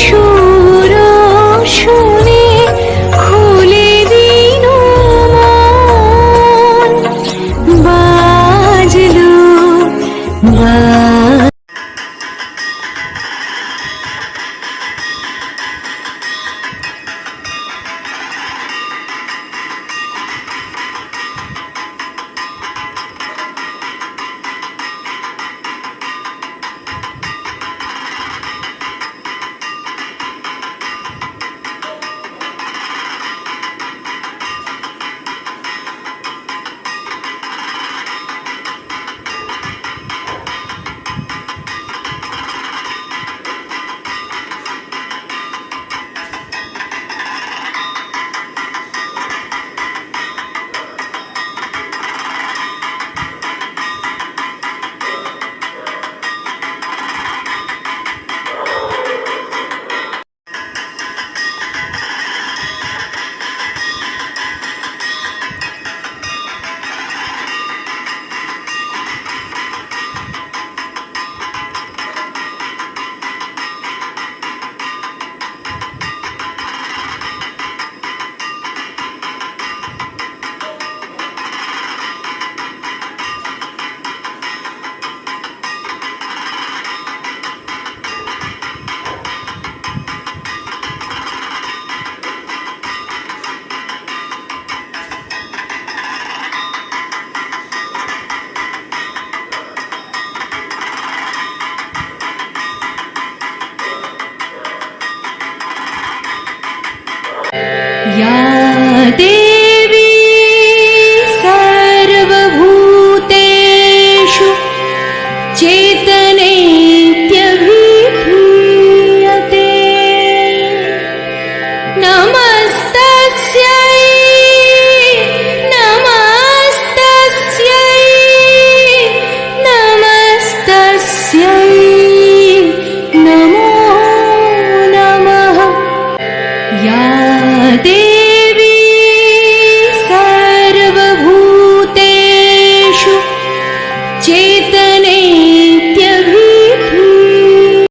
সুর শুনে খুলে দিন মন বাজলো বাজলো 要。